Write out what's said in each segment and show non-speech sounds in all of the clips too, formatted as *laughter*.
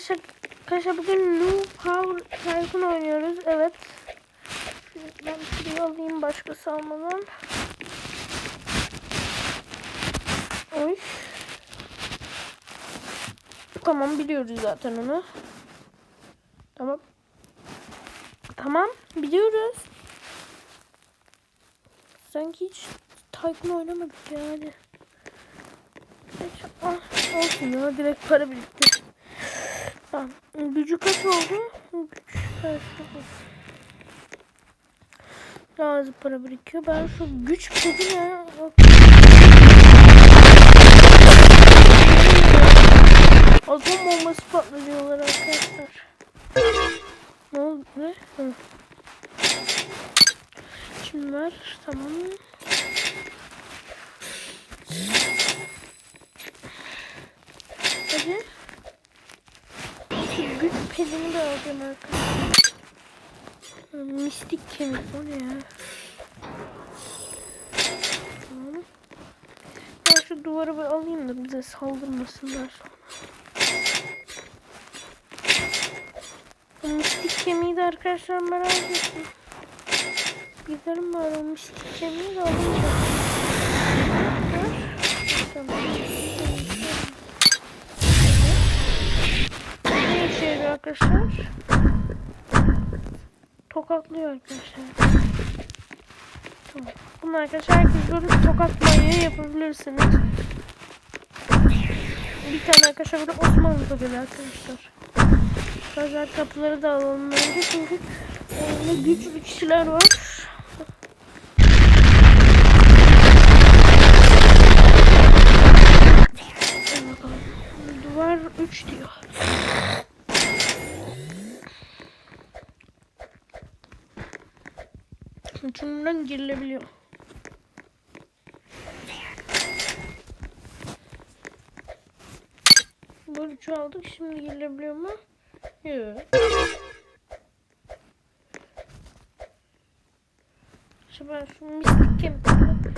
arkadaşlar arkadaşlar bugün New Power Tycoon oynuyoruz. Evet. Ben şurayı alayım başkası almadan. Oy. Tamam biliyoruz zaten onu. Tamam. Tamam biliyoruz. Sanki hiç Tycoon oynamadık yani. Hiç, ah, olsun ya direkt para birikti. Tamam. Gücü kaç oldu? Güç kaç az para birikiyor. Ben şu güç pedi ne? Atom bombası patlatıyorlar arkadaşlar. Ne oldu? Ne? Hı. Şimdi ver. Tamam. Hadi. Pedini de alacağım arkadaşlar. Mistik kemik o ne ya? Tamam. Ben şu duvarı bir alayım da bize saldırmasınlar sonra. Mistik kemiği de arkadaşlar merak ettim. Giderim bari o mistik kemiği de alayım da. Tamam. Arkadaşlar? Tokatlıyor arkadaşlar. Tamam. Bunu arkadaşlar herkes görüp tokatmayı yapabilirsiniz. Bir tane arkadaşlar burada Osmanlı tokatı arkadaşlar. Arkadaşlar kapıları da alalım önce çünkü oyunda güçlü kişiler var. Duvar 3 diyor. Uçumdan girilebiliyor. Bu üçü aldık. Şimdi girilebiliyor mu? Yok. Ben şu mistik kemikleri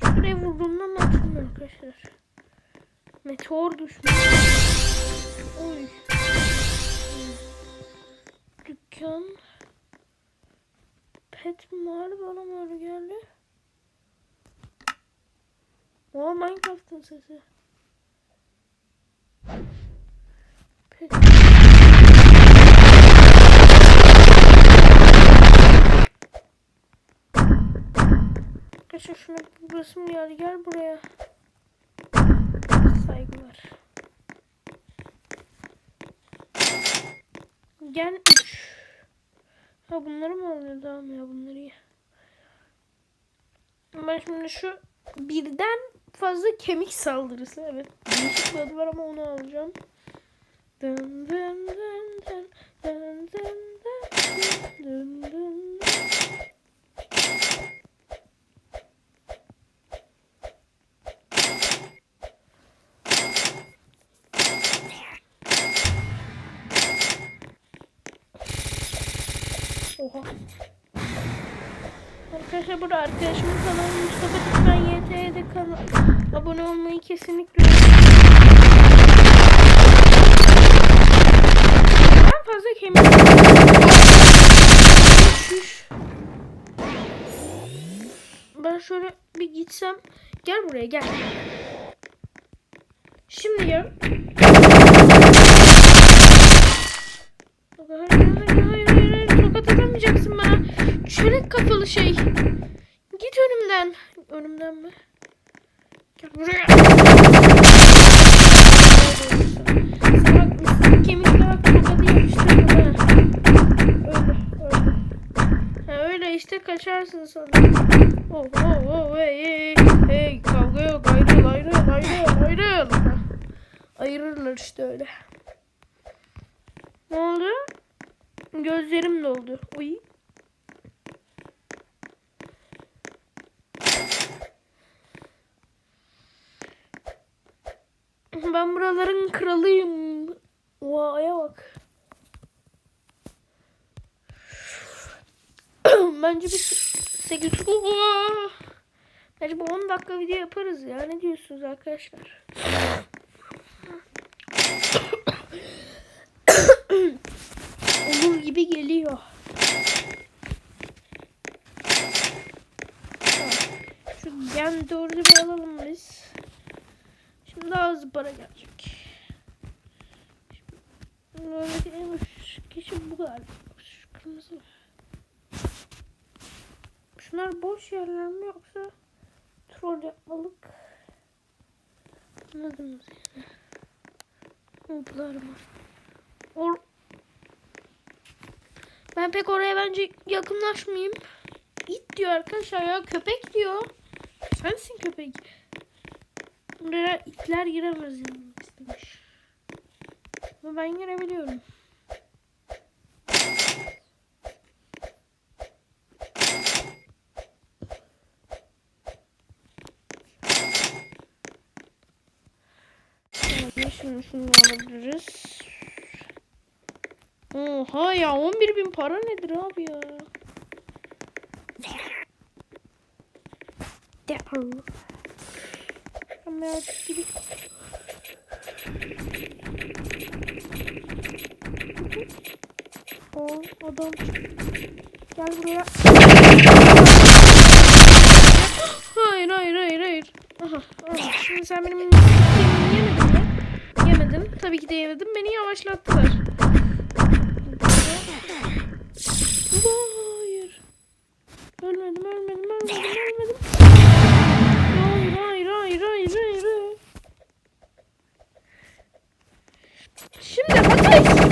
şuraya vurduğumdan açılmıyor arkadaşlar. Meteor düşmüş. Oy. Dükkan. Pet mi var bana öyle geldi? Oha Minecraft'ın sesi. Pet. Arkadaşlar şuna burası mı geldi? Gel buraya. Saygılar. Gel 3. Ha bunları mı alıyor tamam ya bunları ye. Ben şimdi şu birden fazla kemik saldırısı evet. Değişik bir adı var ama onu alacağım. Dın dın dın dın dın dın dın dın dın dın. Oha. Arkadaşlar burada arkadaşımın kanalı Mustafa Türkmen YT'de kanal abone olmayı kesinlikle Ben fazla kemik. Ben şöyle bir gitsem gel buraya gel. Şimdi gel. Hayır hayır hayır hayır atamayacaksın bana. Çörek kafalı şey. Git önümden. Önümden mi? Gel buraya. Ha, öyle işte kaçarsın sonra. Oh oh oh hey hey hey kavga yok ayrıl ayrıl ayrıl ayrıl. Ayırırlar işte öyle. Ne oldu? Gözlerim doldu. Uy. Ben buraların kralıyım. Vaya bak. *coughs* Bence bir 8 Bence bu 10 dakika video yaparız ya. Ne diyorsunuz arkadaşlar? buradayız. Şimdi daha hızlı para gelecek. Buradaki en kişi bu galiba. Şu kırmızı? Şunlar boş yerler mi yoksa troll yapmalık? Anladınız yani. Umutlar mı? Or ben pek oraya bence yakınlaşmayayım. İt diyor arkadaşlar ya köpek diyor. Sensin köpek. Buraya itler giremez yani istemiş. Ama ben girebiliyorum. Şimdi şunu alabiliriz. Oha ya 11 bin para nedir abi ya? Deal. Kamera gibi. O adam. Gel buraya. Hayır hayır hayır hayır. Aha, aha. Şimdi sen benim kemiğimi yemedin mi? Yemedim. Tabii ki de yemedim. Beni yavaşlattılar. Hayır. Ölmedim ölmedim. Şimdi kaçış.